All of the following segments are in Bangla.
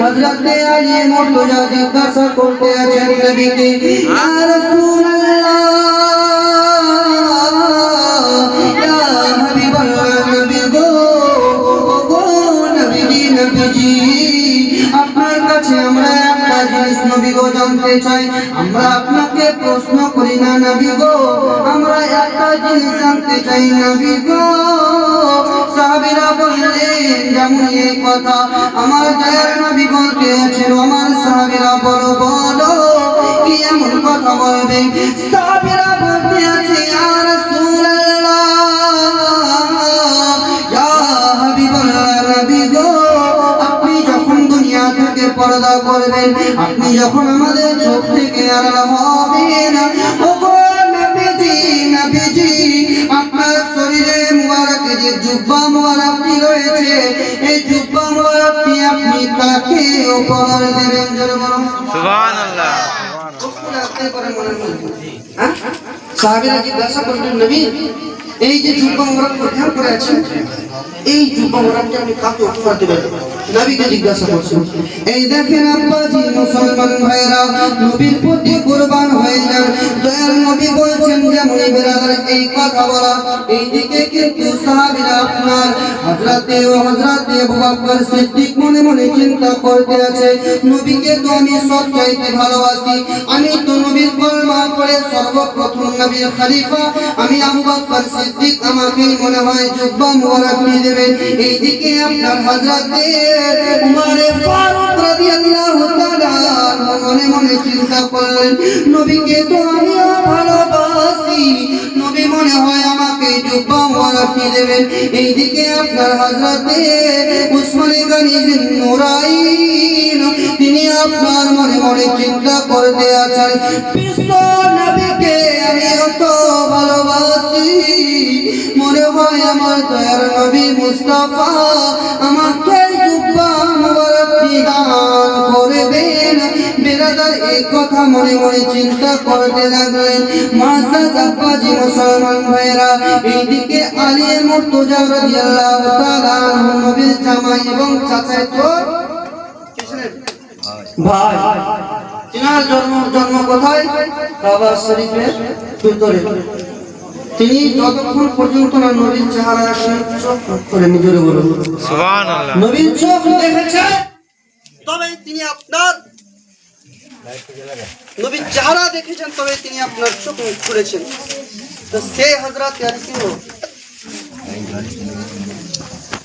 হযরতে আলী মুর্তজা জিজ্ঞাসা করতে আছেন নবীকে। ইয়া রাসূলুল্লাহ ইয়া হাবিবাল্লাহ নবী গো গো নবীজি নবীজি। আপনার কাছে আমরা একটা জিনিস নবী গো জানতে চাই। আমরা আপনাকে প্রশ্ন করি না নবী গো, আমরা একটা জিনিস জানতে চাই নবী গো। সাহাবীরা বললেন যেমন এই কথা। আমার দয়ার নবী বলতে আছেন আমার সাহাবীরা বলো বলো কি এমন কথা বলবে? সাহাবীরা বলতে আছে ইয়া রাসূলুল্লাহ, ইয়া নবী গো, আপনি যখন দুনিয়া থেকে পর্দা করবেন, আপনি যখন আমাদের চোখ থেকে সাহাবীরা জিজ্ঞাসা করলেন, নবী, এই যে জুব্বা প্রধান করে আছেন এই জুব্বা আমি কাকে উপহার দেবেন নবীকে জিজ্ঞাসা করছেন, এই দেখেন আব্বাজি, মুসলমান ভাইরা নবীর প্রতি কুরবান হয়ে যান। দয়াল নবী বলছেন এই কথা বলা। এইদিকে কিন্তু সাহাবীরা আপনার হযরতে ও হযরতে আবু সিদ্দিক মনে মনে চিন্তা করতে আছে, নবীকে তো আমি সব চাইতে ভালোবাসি। আমি তো নবীর কলমা পড়ে সর্বপ্রথম নবীর খলিফা। আমি আবু বকর সিদ্দিক আমাকেই মনে হয় জুব্বা মোবারক দিয়ে দেবেন। এইদিকে আপনার হযরতে উমর ফারুক রাদিয়াল্লাহু তাআলা মনে মনে চিন্তা করলেন, নবীকে তো আমিও ভালোবাসি। দিয়ে দেবেন। এইদিকে আপনার হযরতে উসমানে গনি নুরাইন তিনি আপনার মনে মনে চিন্তা করতে আছেন নবীকে আমি ভালোবাসি, মনে হয় আমার দয়ার নবী মুস্তাফা আমাকে করবেন বেরাদার এই কথা মনে মনে চিন্তা করতে লাগলেন। মাসা জাব্বাজি মুসলমান ভাইরা এইদিকে আলী মুর্তজা রাদিয়াল্লাহু তাআলা নবীর জামাই এবং চাচাই তো ভাই। তিনার জন্ম জন্ম কোথায়? কাবা শরীফের ভিতরে তিনি যতক্ষণ পর্যন্ত না নবীর চেহারা চোখ করে নিজের বলুন। নবীর চোখ দেখেছে তবে তিনি আপনার নবীর চেহারা দেখেছেন তবে তিনি আপনার চোখ খুলেছেন তো সে হজরত হলো?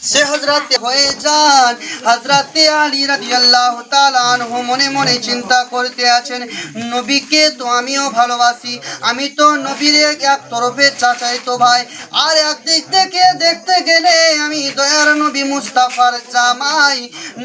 সে হজরত হয়ে যান। হজরত আলী রাদিয়াল্লাহু তাআলা আনহু মনে মনে চিন্তা করতে আছেন, নবীকে তো আমিও ভালোবাসি, আমি তো নবীর এক তরফে চাচাই তো ভাই। আর একদিক থেকে দেখতে গেলে আমি দয়ার নবী মুস্তাফার জামাই।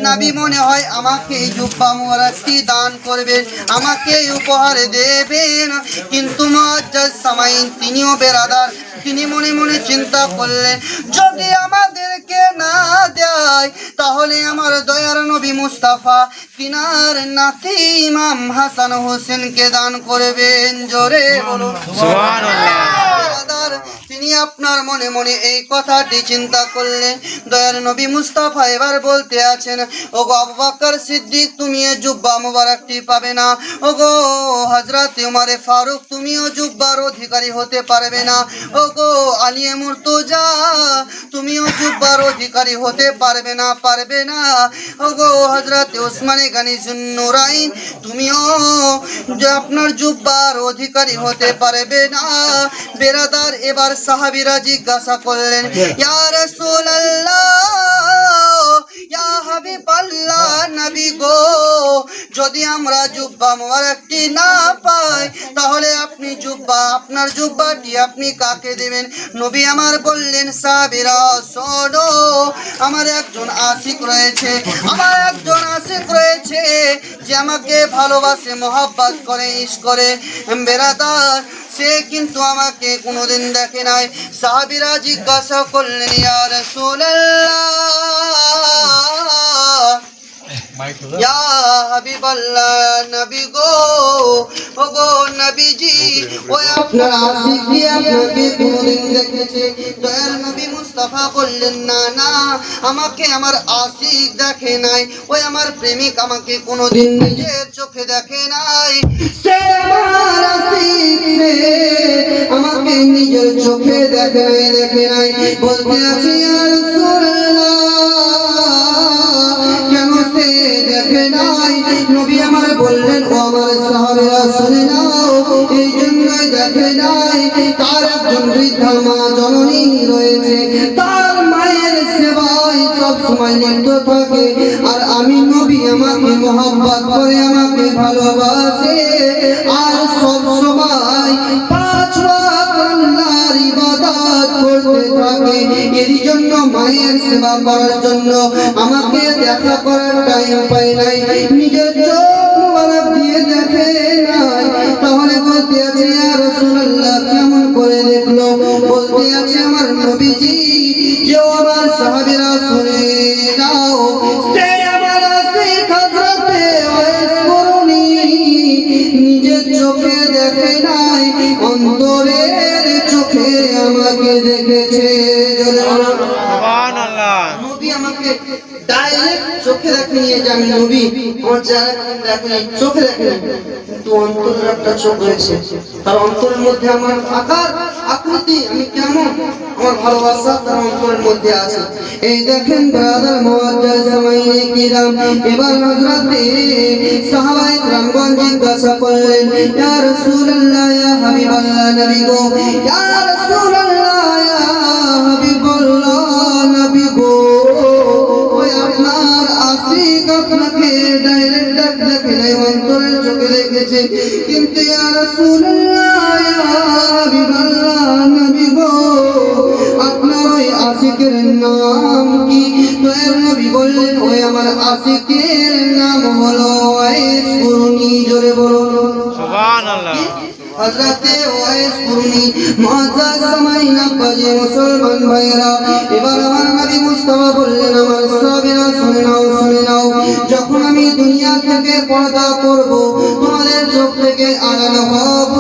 নবী মনে হয় আমাকে জুব্বা মোবারকটি দান করবেন, আমাকে উপহার দেবেন। কিন্তু মুআজ্জাজ সামাইন তিনিও বেরাদার তিনি মনে মনে চিন্তা করলেন, যদি আমাদেরকে না দেয়, তাহলে আমার দয়ার নবী মুস্তাফা কিনার নাতি ইমাম হাসান হোসেনকে দান করবেন। জোরে বলুন। বেরাদার, তিনি আপনার মনে মনে এই কথাটি চিন্তা করলেন। দয়ার নবী মুস্তাফা এবার বলতে আছেন ও গো আবু সিদ্দিক তুমি এ জুব্বা মুবারকটি পাবে না। ও গো হযরত উমরে ফারুক তুমিও জুব্বার অধিকারী হতে পারবে না। ও গো আলিয়ে মুর্তজা তুমিও জুব্বার অধিকারী হতে পারবে না পারবে না। ও গো হযরত ওসমানে গানি নুরাইন তুমিও আপনার জুব্বার অধিকারী হতে পারবে না। বেরাদার এবার সাহাবীরা জিজ্ঞাসা করলেন ইয়া রাসূলুল্লাহ ইয়া নবী গো যদি আমরা জুব্বা মোবারকটি না পাই তাহলে আপনি জুব্বা আপনার জুব্বাটি আপনি কাকে দেবেন? নবী আমার বললেন সাবিরা শোনো আমার একজন আশিক রয়েছে আমার একজন আশিক রয়েছে যে আমাকে ভালোবাসে মহাব্বাত করে ইস করে বেরাদার সে কিন্তু আমাকে কোনোদিন দেখে নাই। সাহাবিরা জিজ্ঞাসা করলেন ইয়া রাসূলুল্লাহ। ইয়া হাবিবাল্লাহ নবী গো ও গো নবীজি ওই আপনার আশিক দিয়ে আপনাকে কোনদিন দেখেছে। দয়ার নবী মুস্তাফা বললেন না না আমাকে আমার আশিক দেখে নাই ওই আমার প্রেমিক আমাকে কোনোদিন নিজের চোখে দেখে নাই। সে আমার আশিক আমাকে নিজের চোখে দেখে নাই দেখে নাই। বলতে আছি আর নবী আমার বললেন, ও আমার সাহাবেরা, শুনে নাও, এই জন্যই দেখে নাই, তার একজন বৃদ্ধা মা জননী রয়েছে। তার মায়ের সেবায় সব সময় লিপ্ত থাকে, আর আমি নবী আমাকে মোহাম্মত করে আমাকে ভালোবাসে। আর সব সময় পাঁচ করতে থাকে। এর জন্য মায়ের সেবা করার জন্য আমাকে দেখা করার আমার চোখে দেখে নিয়ে যে আমি নবী আমার চেহারা দেখে নাই, চোখে দেখে নাই। কিন্তু অন্তরের একটা চোখ রয়েছে। তার অন্তরের মধ্যে আমার আকার আকৃতি আমি কেমন? আমার ভালোবাসা তার অন্তরের মধ্যে আছে। এই দেখেন ব্রাদার মুআজ্জাজ সামাইনে কিরাম এবার হযরতে সাহাবায়ে কিরামগণ জিজ্ঞাসা দেখেছে কিন্তু আপনার ওই আশিকের নাম কি? তো নবী বললেন ওই আমার আশিকের নাম হলো জোরে বলুন। সুবহানাল্লাহ। হযরতে ওয়াইস কুরুনি মুআজ্জাজ সামাইনা বাজে মুসলমান ভাইরা এবার আমার নবী মুস্তাফা বললেন, আমার সাহাবীরা শুনে নাও শুনে নাও, যখন আমি দুনিয়া থেকে পর্দা করব, তোমাদের চোখ থেকে আড়াল হব।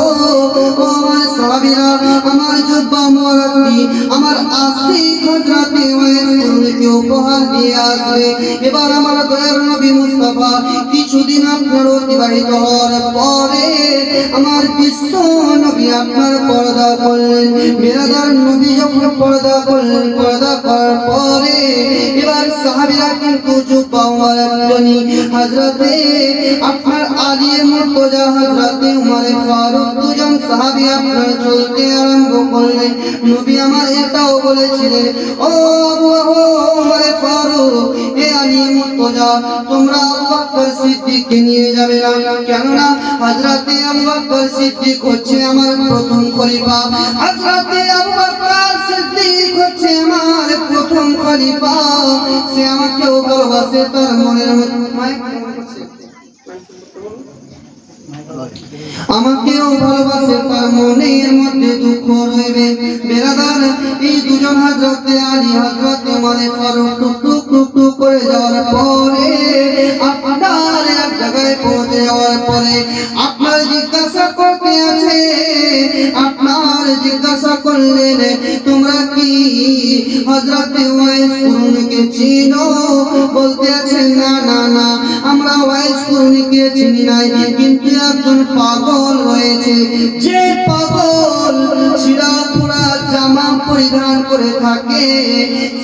ও আমার সাহাবীরা, আমার জুব্বা মোবারকটি, আমার আশিক কুরুনিকে উপহার দিয়ে আসবে। এবার আমার দয়ার নবী মুস্তাফা কিছুদিন আপনার অতিবাহিত হওয়ার পরে আমার বিশ্ব নবী আপনার পর্দা করলেন। বিরাদার নবী যখন পর্দা করলেন, পর্দা করার পরে এবার সাহাবীরা কিন্তু আপনার চলতে আরম্ভ করলেন। নবী আমার এটাও বলেছিলেন, ও আবু আবু ফারুক এ আলী মুর্তজা, তোমরা আবু বকর সিদ্দিককে নিয়ে যাবে না। কেননা হযরতে আবু সিদ্দিক হচ্ছে আমার প্রথম খলিফা। হযরতে আবু বকর সিদ্দিক হচ্ছে আমার প্রথম খলিফা। সে আমাকেও ভালোবাসে, তার মনের মধ্যে। আমাকেও ভালোবাসে, তার মনের মধ্যে দুঃখ রইবে। বেরাদার এই দুজন হাজরতে আলী হাজরতে মানে ফারুক টুক টুক টুক টুক করে যাওয়ার পরে, আপনার এক জায়গায় পৌঁছে যাওয়ার পরে আপনার জিজ্ঞাসা করতে আছে, আপনার জিজ্ঞাসা করলেন, তোমরা কি হজরতে ওয়াইস চিনো? বলতে চিনি নাই কিন্তু একজন পাগল রয়েছে। যে পাগল ছিঁড়া পোড়া জামা পরিধান করে থাকে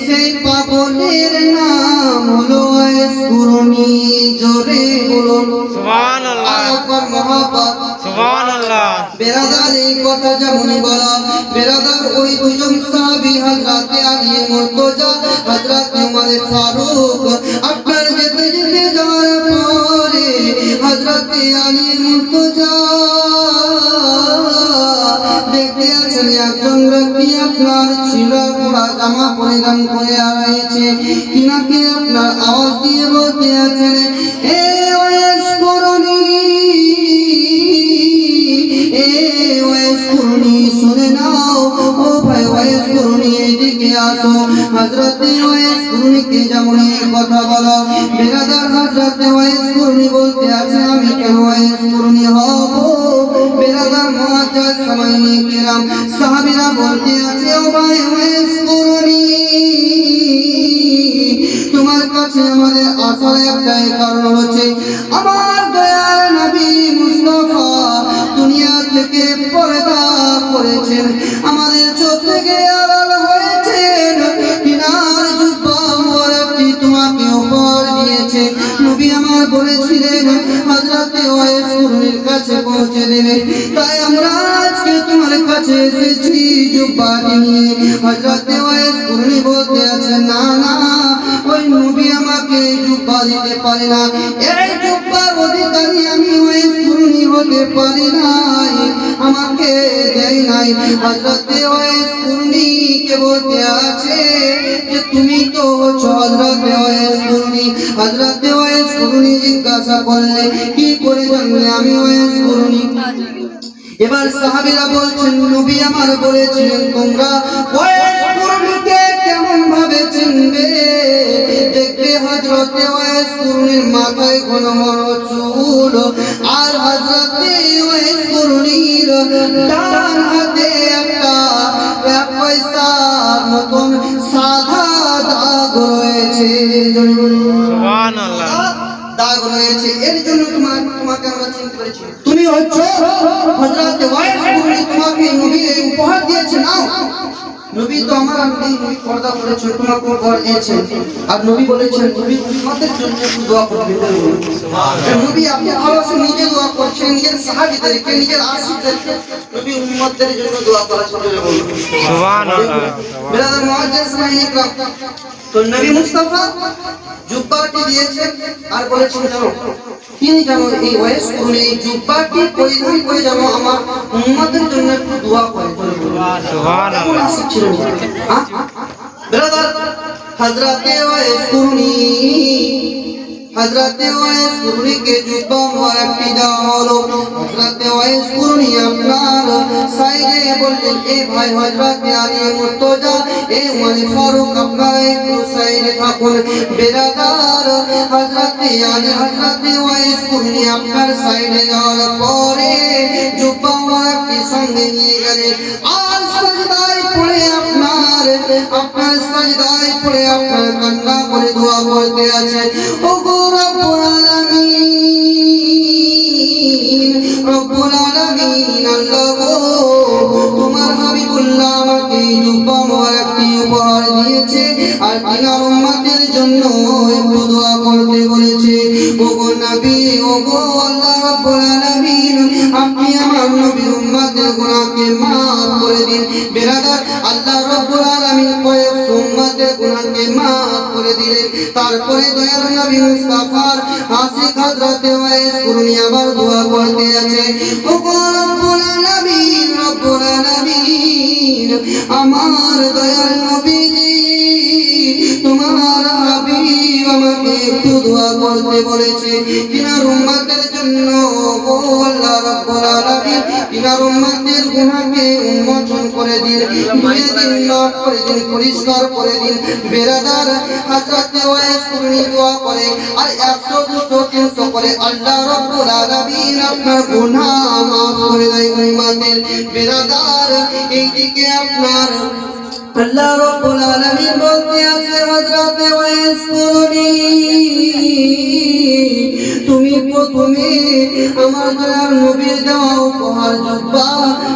সেই পাগলের নাম হলো ওয়াইস জোরে বলুন। বেরাদার এই কথা যেমনই বলা বেরাদার ওই দুজন সাহাবি হযরতে আলী মুর্তজা ফারুক। আপনার যেতে যেতে যাওয়ার পরে হযরতে আলী মুর্তজা দেখতে আছেন একজন ব্যক্তি, আপনার ছিল পুরা জামা পরিধান করে রয়েছে কিনাকে আপনার আওয়াজ দিয়ে বলতে আছেন, এ ওয়েস করুণী, এ ওয়েস করুণী, শুনে নাও, ও ভাই ওয়েস করুণী, এদিকে আসো। হযরতে ওয়েস করুণীকে যেমন কথা বলো বেরাদার হাজরাতে ওয়াইস কুরনি বলতে আছে, আমি কেন ওয়াইস হব? বেরাদার মুআজ্জাজ সামাইনি কিরাম, সাহাবীরা বলতে আছে, ও ভাই তোমার কাছে আমাদের আসার একটাই কারণ হচ্ছে, আমার দয়ার নবী মুস্তাফা দুনিয়া থেকে পর্দা করেছেন, আমাদের চোখ থেকে আড়াল দেবে তাই আমরা আজকে তোমার কাছে এসেছি জুব্বা নিয়ে। হজরত ওয়েস কুরনি বলতে আছে না না, ওই নবী আমাকে জুব্বা দিতে পারে না। এই জুব্বার অধিকারী হতে পারি নাই, আমাকে দেয় নাই। হযরতে ওয়াইস কুরনি কে বলতে আছে যে, তুমি তো হচ্ছ হযরতে ওয়াইস কুরনি। হযরতে ওয়াইস কুরনি জিজ্ঞাসা করলে, কি করে জানলে আমি ওয়াইস কুরনি? এবার সাহাবীরা বলছেন, নবী আমার বলেছিলেন তোমরা ওয়াইস কুরনিকে ভাবে চিনবে? দেখবে হযরতে ওয়াইস কুরনির মাথায় ঘন ঘন চুল। আর হযরতে ওয়াইস কুরনির ডান হাতে একটা এক পয়সার মতন সাদা দাগ রয়েছে। সুবহানাল্লাহ। দাগ রয়েছে। এর জন্য তোমার তোমাকে আমরা চিনতে পেরেছি তুমি হচ্ছ হযরত ওয়াইস কুরনি তোমাকে নবী এই উপহার দিয়েছে নাও। নবী তো আমার আপনি নবী পর্দা করেছে তোমাকে উপহার দিয়েছেন আর নবী বলেছেন তুমি উম্মতের জন্য একটু দোয়া করবে? নবী আপনি ভালোবাসে নিজে দোয়া করছেন নিজের সাহাবীদেরকে নিজের আশিকদেরকে। নবী উম্মতের জন্য দোয়া করা বলুন। সুবহানাল্লাহ। বিরাদার মুআজ্জাজ সাহেব তো নবী মুস্তাফা দিয়েছেন আর বলেছেন জানো তিনি যেন এই ওয়েস তুমি এই জুব্বাটি পরিধান করে যেন আমার উম্মতের জন্য একটু দোয়া করে হ্যাঁ? বিরাদার হযরতে ওয়াইস কুরনি হযরতে ওয়াইস কুরনিকে জুব্বা মোবারকটি দেওয়া হলো হযরতে ওয়াইস কুরনি আপনার সাইডে বললেন এ ভাই হযরতে আলী মুর্তজা এ উমর ফারুক আপনারা একটু সাইডে থাকুন বেরাদার হযরতে আলী হযরতে ওয়াইস কুরনি আপনার সাইডে যাওয়ার পরে জুব্বা মোবারকটি সঙ্গে নিয়ে গেলেন আর সাজদায় পড়ে আপনার আপনার সাজদায় পড়ে আপনার কান্না করে করতে আছে। ও গো রব্বুল তারপরে দয়ার নবী মুস্তাফার আশিক হযরতে ওয়াইস কুরনি আবার দোয়া করতে আছে, ও রব্বুল আলামিন রব্বুল আলামিন, আমার দয়াল নবীজি, তোমার হাবিব আমাকে একটু দোয়া করতে বলেছে, কিনার উম্মতের জন্য ও আল্লাহ রাব্বুল আলামিন, কিনার উম্মতের গুনাহকে উন্মোচন করে দিন ধুয়ে দিন মাফ করে দিন, পরিষ্কার করে দিন। বেরাদার হযরতে ওয়াইস কুরনি দোয়া করে, আর 100 200 300 করে আল্লাহ রাব্বুল আলামিন আপনার গুনাহ মাফ করে দেয় উম্মতের। বেরাদার, এইদিকে আপনার আল্লাহ রাব্বুল আলামিন বলতে আছে হযরতে ওয়াইস কুরনি তুমি আমার দয়ার নবীর দেওয়া উপহার জব্বা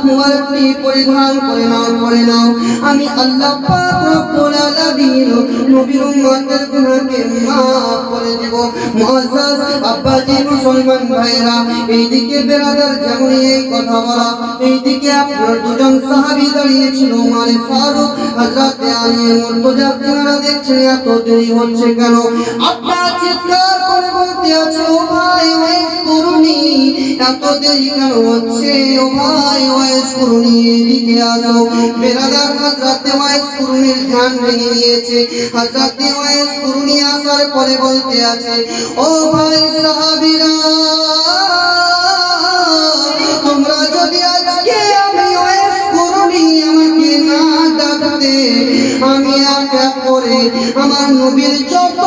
মুবারকটি পরিধান করে নাও করে নাও। আমি আল্লাহ পাক রব্বুল আলামিন নবীর উম্মতের গুনাহকে maaf করে দেব। মুআজ্জাজ আব্বাজি মুসলমান ভাইরা এইদিকে বেরাদার যেমন এই কথা বলা, এইদিকে আপনার দুজন সাহাবী দাঁড়িয়ে ছিল উমারে ফারুক। হযরতে আলী মুর্তজা আপনারা দেখছেন এত দেরি হচ্ছে কেন? আপনার চিৎকার করে বলতে ভাই আসার পরে বলতে আছে, ও ভাই তোমরা যদি আজকে আমি আমাকে না ডাকতে, আমি এক করে আমার নবীর যত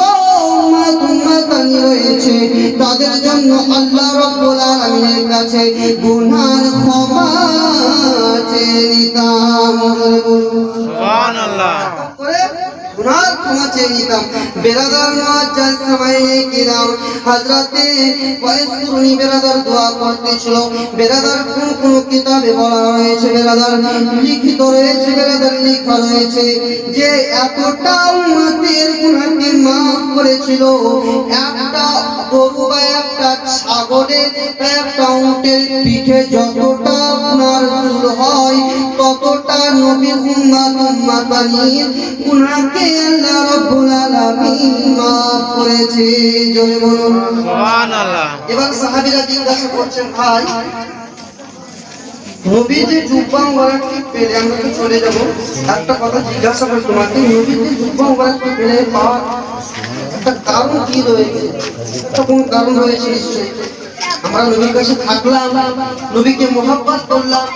উম্মত উম্মতানি রয়েছে। তাদের জন্য আল্লাহ রাব্বুল আলামিনের কাছে গুনার ক্ষমা চেয়ে নিতাম। সুবহান আল্লাহ করে গুনার ক্ষমা চেয়ে নিতাম। বেরাদার মুআজ্জাজ সামাইয়ে কিরাম হযরতে ওয়াইসকুরনি বেরাদার দোয়া করতেছিল। বেরাদার কোন কোন কিতাবে বলা হয়েছে, বেরাদার লিখিত রয়েছে, বেরাদার লেখা রয়েছে যে এতটা উম্মতের গুনাহকে maaf করেছিল। একটা গরু বা একটা ছাগলের একটা উটের পিঠে যতটা আপনার হয়, ততটা নবীর উম্মাত উম্মাতানির গুনাহকে আল্লাহ রাব্বুল আলামিন maaf করেছে। জয় বলুন। সুবহান আল্লাহ এবার সাহাবীরা জিজ্ঞাসা করছেন ভাই নবী যে জুব্বা পেলে আমরা তো চলে যাব। একটা কথা জিজ্ঞাসা করি তোমাকে নবী যে জুব্বা মুবারককে পেলে পাওয়ার একটা কারণ কি রয়েছে? একটা কোন কারণ রয়েছে নিশ্চয়ই? আমরা নবীর কাছে থাকলাম নবীকে মোহাব্বত করলাম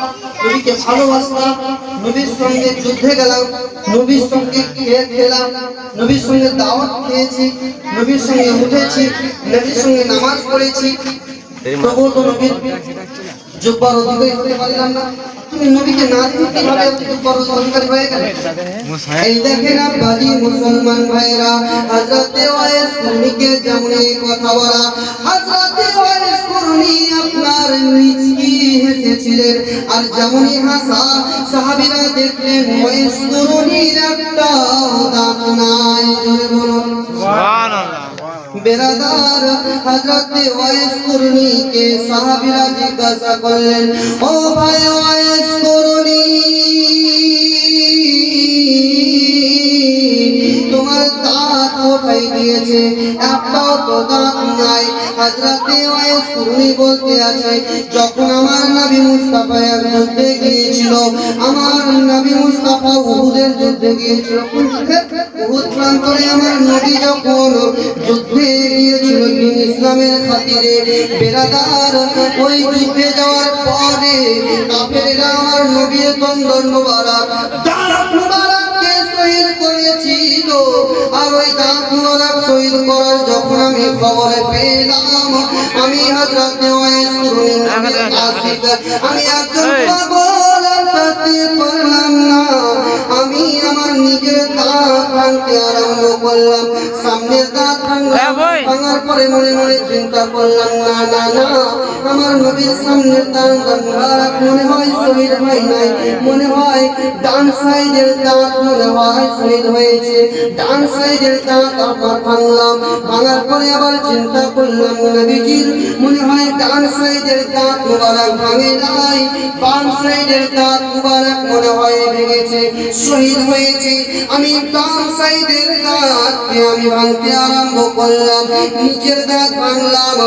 নবীকে ভালোবাসলাম নবীর সঙ্গে যুদ্ধে গেলাম নবীর সঙ্গে খেয়ে খেলাম নবীর সঙ্গে দাওয়াত খেয়েছি নবীর সঙ্গে উঠেছি নবীর সঙ্গে নামাজ পড়েছি। তবুও তো নবীর জুব্বার অধিকারী হতে পারলাম না। তুমি নবীকে না দিয়ে কীভাবে জুব্বার অধিকারী হয়ে গেলে? এই দেখেন আব্বাজি মুসলমান ভাইরা হযরতে ওয়াইস কুরনিকে যেমন কথা বলা হযরতে ওয়াইস কুরনি আর যেমনই হাসা সাহাবিরা দেখলেন ওয়াইস কুরনির একটা দাঁত নাই। জোরে বলুন সুবহান আল্লাহ বেরাদার হযরতে ওয়াইস কুরনিকে সাহাবীরা জিজ্ঞাসা করলেন, ও ভাই ওয়াইস কুরনি, তোমার দাঁত কোথায় গিয়েছে? একটাও তো দাঁত নাই। হযরতে ওয়াইস কুরনি বলতে আছে, যখন আমার নবী মুস্তাফা এক যুদ্ধে গিয়েছিল, আমার নবী মুস্তাফা উহুদের যুদ্ধে গিয়েছিল। উহুদ প্রান্তরে আমার নবী যখন যুদ্ধে গিয়েছিল দিন ইসলামের খাতিরে। বেরাদার ওই যুদ্ধে যাওয়ার পরে কাফেরেরা আমার নবীর দন্দন মুবারক দাঁত মুবারককে শহীদ করেছিল। আর ওই দাঁত মুবারক শহীদ করার যখন আমি খবর পেলাম আমি ওয়াইস আমি একজন পাগল আর পারলাম না। আমি আমার নিজের ভাঙতে আরম্ভ করলাম সামনের দাঁত ভাঙলাম ভাঙার পরে মনে মনে চিন্তা করলাম, না না না। আমার নবীর সামনের দাঁত মুবারক মনে হয় শহীদ হয় নাই। মনে হয় ডান সাইডের দাঁত মনে হয় শহীদ হয়েছে। ডান সাইডের দাঁত আবার ভাঙলাম। ভাঙার পরে আবার চিন্তা করলাম, নবীজির মনে হয় ডান সাইডের দাঁত মুবারক ভাঙে নাই। বাম সাইডের দাঁত মুবারক মনে হয় ভেঙেছে। শহীদ হয়েছে। আমি ডান সাইডের দাঁতকে আমি ভাঙতে আরম্ভ করলাম। নিচের দাঁত ভাঙলাম।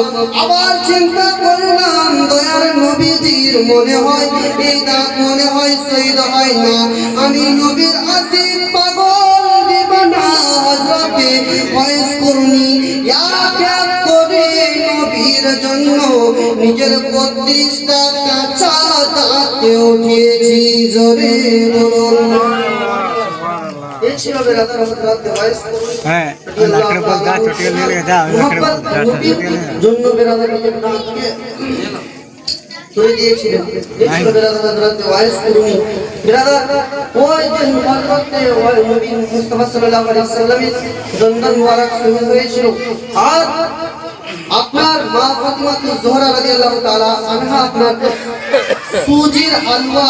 আবার চিন্তা করলাম, দয়ার নবীজির মনে হয়, এই দাঁত মনে হয় শহীদ হয় না। আমি নবীর আসির পাগল দিবানা হযরতে ওয়াইস করুনি করে নবীর জন্য নিজের বত্রিশটা কাঁচা দাঁতে উঠিয়েছি, জোরে বলুন এই ছিল বেরাদার হযরতে ওয়াইস করুনি হ্যাঁ লাকড়ে বল দা চটিয়ে নিয়ে গেছে লাকড়ে বল দা চটিয়ে নিয়ে জন্য বেরাদার নিজের তুলে দিয়েছিলেন ছিল বেরাদার হযরতে ওয়াইস করুনি বেরাদার ওই যে হযরতে ওই নবী মুস্তাফা সাল্লাল্লাহু আলাইহি ওয়াসাল্লামের দন্দন মুবারক হয়েছিল। আর আপনার মা ফাতিমা জোহরা রাদিয়াল্লাহু তাআলা আনহা আপনার সুজির হালুয়া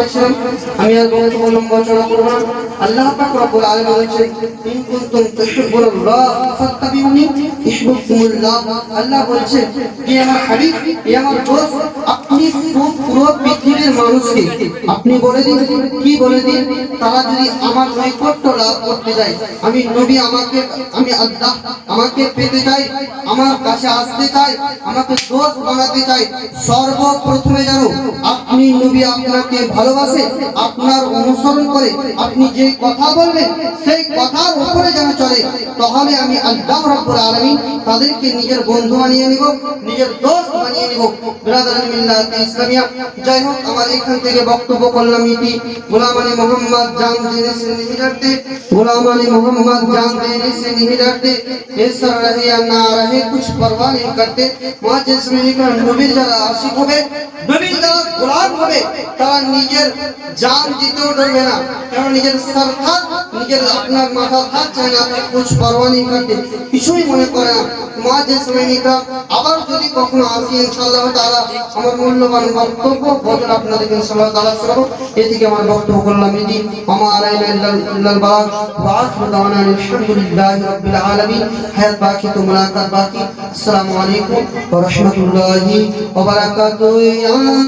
করেছিলাম আমি আর চড়া করব না। আল্লাহ পাক রব্বুল আলামিন বলেছেন, ইন কুনতুম ফাত্তাবিউনি আল্লাহ আমার হাবিব আমার দোস্ত, আপনি পুরো- পৃথিবীর মানুষকে, আপনি বলে দিন, কি বলে দিন? তারা যদি আমার নৈকট্য লাভ করতে যায়, আমি নবী আমাকে, আমি আল্লাহ আমাকে পেতে চাই, আমার কাছে আসতে চাই, আমাকে দোষ বানাতে চাই, সর্বপ্রথমে জানো, আপনি নবী আপনাকে ভালোবাসে আপনার অনুসরণ করে আপনি যে কথা বলবেন সেই কথার উপরে যেন চলে তাহলে আমি আল্লাহ রাব্বুল আলামিন তাদেরকে নিজের বন্ধু বানিয়ে নিব নিজের দোস্ত বানিয়ে নিব ব্রাদার মিল্লাত ইসলামিয়া যাই হোক আমার এখান থেকে বক্তব্য করলাম ইতি গোলাম আলী মোহাম্মদ জান দেনে से नहीं डरते गुलाम अली मोहम्मद जान देने से नहीं डरते ये सर रहे या ना रहे कुछ परवाह नहीं करते वहाँ जिसमें लिखा নবীর যারা আশিক হবে নবীর যারা গোলাম হবে তারা নিজের জান দিতেও ডরবে না। কারণ নিজের সরকার, নিজের আপনার মাথা থাক চায় না কুছ পরোয়া নেই করতে। কিছুই মনে করে না। মা যে শ্রেণীটা আবার যদি কখনো আসি, ইনশাআল্লাহ তাআলা আমার মূল্যবান বক্তব্য বদল আপনাদেরকে ইনশাআল্লাহ তাআলা শোনাবো। এদিকে আমার বক্তব্য করলাম এটি আমার আইনা ইল্লাল বাগ ওয়া আখিরু দাওয়ানা আলহামদুলিল্লাহি রাব্বিল আলামিন। হায়াত বাকি, তো মুলাকাত বাকি। আসসালামু আলাইকুম ওয়া রাহমাতুল্লাহি ওয়া বারাকাতুহু।